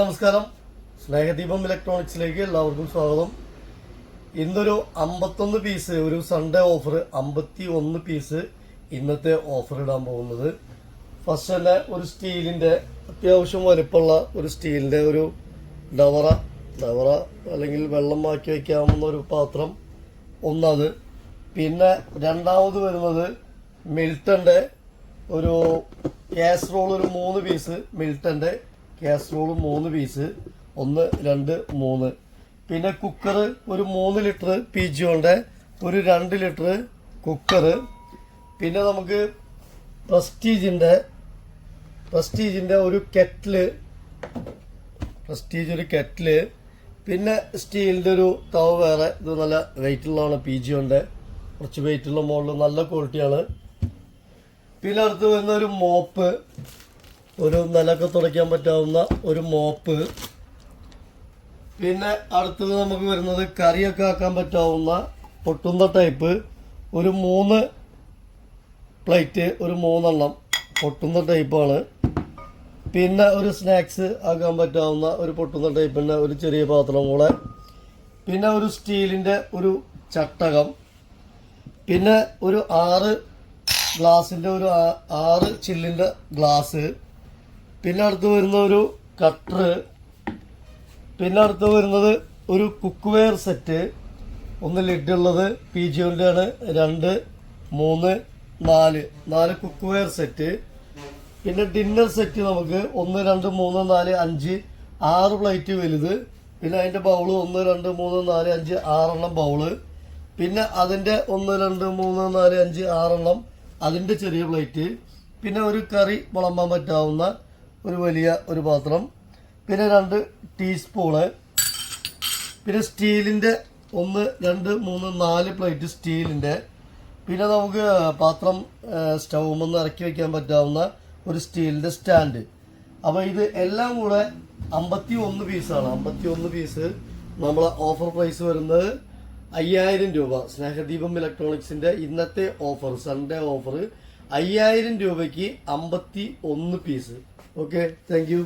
നമസ്കാരം. സ്നേഹദീപം ഇലക്ട്രോണിക്സിലേക്ക് എല്ലാവർക്കും സ്വാഗതം. ഇന്നൊരു അമ്പത്തൊന്ന് പീസ് ഒരു സൺഡേ ഓഫർ അമ്പത്തി ഒന്ന് പീസ് ഇന്നത്തെ ഓഫർ ഇടാൻ പോകുന്നത്. ഫസ്റ്റ് തന്നെ ഒരു സ്റ്റീലിന്റെ അത്യാവശ്യം വലുപ്പമുള്ള ഒരു സ്റ്റീലിന്റെ ഒരു ഡവറ ഡവറ അല്ലെങ്കിൽ വെള്ളം മാറ്റി വയ്ക്കാവുന്ന ഒരു പാത്രം ഒന്നത് പിന്നെ രണ്ടാമത് വരുന്നത് മിൽട്ടന്റെ ഒരു കാസറോൾ ഒരു മൂന്ന് പീസ് മിൽട്ടന്റെ കാസറോൾ മൂന്ന് പീസ് ഒന്ന് രണ്ട് മൂന്ന്. പിന്നെ കുക്കർ ഒരു മൂന്ന് ലിറ്റർ പി ജിയോണ്ട് ഒരു രണ്ട് ലിറ്റർ കുക്കർ പിന്നെ നമുക്ക് പ്രസ്റ്റീജിന്റെ പ്രസ്റ്റീജിന്റെ ഒരു കെറ്റിൽ പ്രസ്റ്റീജ് ഒരു കെറ്റിൽ പിന്നെ സ്റ്റീലിന്റെ ഒരു തവ വേറെ ഇത് നല്ല വെയിറ്റ് ഉള്ളതാണ് പി ഉണ്ട് കുറച്ച് വെയിറ്റ് ഉള്ള മോഡൽ നല്ല ക്വാളിറ്റിയാണ് പിന്നെ അടുത്ത് വരുന്ന ഒരു മോപ്പ്. ഒരു നിലൊക്കെ തുടയ്ക്കാൻ പറ്റാവുന്ന ഒരു മോപ്പ്. പിന്നെ അടുത്തത് നമുക്ക് വരുന്നത് കറിയൊക്കെ ആക്കാൻ പറ്റാവുന്ന പൊട്ടുന്ന ടൈപ്പ്. ഒരു മൂന്ന് പ്ലേറ്റ് ഒരു മൂന്നെണ്ണം പൊട്ടുന്ന ടൈപ്പാണ്. പിന്നെ ഒരു സ്നാക്സ് ആക്കാൻ പറ്റാവുന്ന ഒരു പൊട്ടുന്ന ടൈപ്പിന്റെ ഒരു ചെറിയ പാത്രം കൂടെ. പിന്നെ ഒരു സ്റ്റീലിന്റെ ഒരു ചട്ടകം. പിന്നെ ഒരു ആറ് ഗ്ലാസിന്റെ ഒരു ആറ് ചില്ലിന്റെ ഗ്ലാസ്. പിന്നെ അടുത്ത് വരുന്ന ഒരു കട്ടർ പിന്നെ അടുത്ത് വരുന്നത് ഒരു കുക്ക് വെയർ സെറ്റ് ഒന്ന് ലിഡ് ഉള്ളത് പി ജിയുടെ ആണ്. രണ്ട് മൂന്ന് നാല്. നാല് കുക്ക് വെയർ സെറ്റ് പിന്നെ ഡിന്നർ സെറ്റ് നമുക്ക് ഒന്ന് രണ്ട് മൂന്ന് നാല് അഞ്ച് ആറ് പ്ലേറ്റ് വലുത്. പിന്നെ അതിന്റെ ബൗൾ ഒന്ന് രണ്ട് മൂന്ന് നാല് അഞ്ച് ആറെണ്ണം ബൗൾ പിന്നെ അതിന്റെ ഒന്ന് രണ്ട് മൂന്ന് നാല് അഞ്ച് ആറെണ്ണം അതിന്റെ ചെറിയ പ്ലേറ്റ് പിന്നെ ഒരു കറി വിളമ്പാൻ പറ്റാവുന്ന ഒരു വലിയ ഒരു പാത്രം. പിന്നെ രണ്ട് ടീസ്പൂണ്. പിന്നെ സ്റ്റീലിന്റെ ഒന്ന് രണ്ട് മൂന്ന് നാല് പ്ലേറ്റ് സ്റ്റീലിന്റെ പിന്നെ നമുക്ക് പാത്രം സ്റ്റൗമെന്ന് ഇറക്കി വയ്ക്കാൻ പറ്റാവുന്ന ഒരു സ്റ്റീലിന്റെ സ്റ്റാൻഡ്. അപ്പോൾ ഇത് എല്ലാം കൂടെ അമ്പത്തി ഒന്ന് പീസാണ്. അമ്പത്തി ഒന്ന് പീസ് നമ്മളെ ഓഫർ പ്രൈസ് വരുന്നത് അയ്യായിരം രൂപ. സ്നേഹദീപം ഇലക്ട്രോണിക്സിന്റെ ഇന്നത്തെ ഓഫർ സൺഡേ ഓഫർ. അയ്യായിരം രൂപയ്ക്ക് അമ്പത്തി ഒന്ന് പീസ്. Okay thank you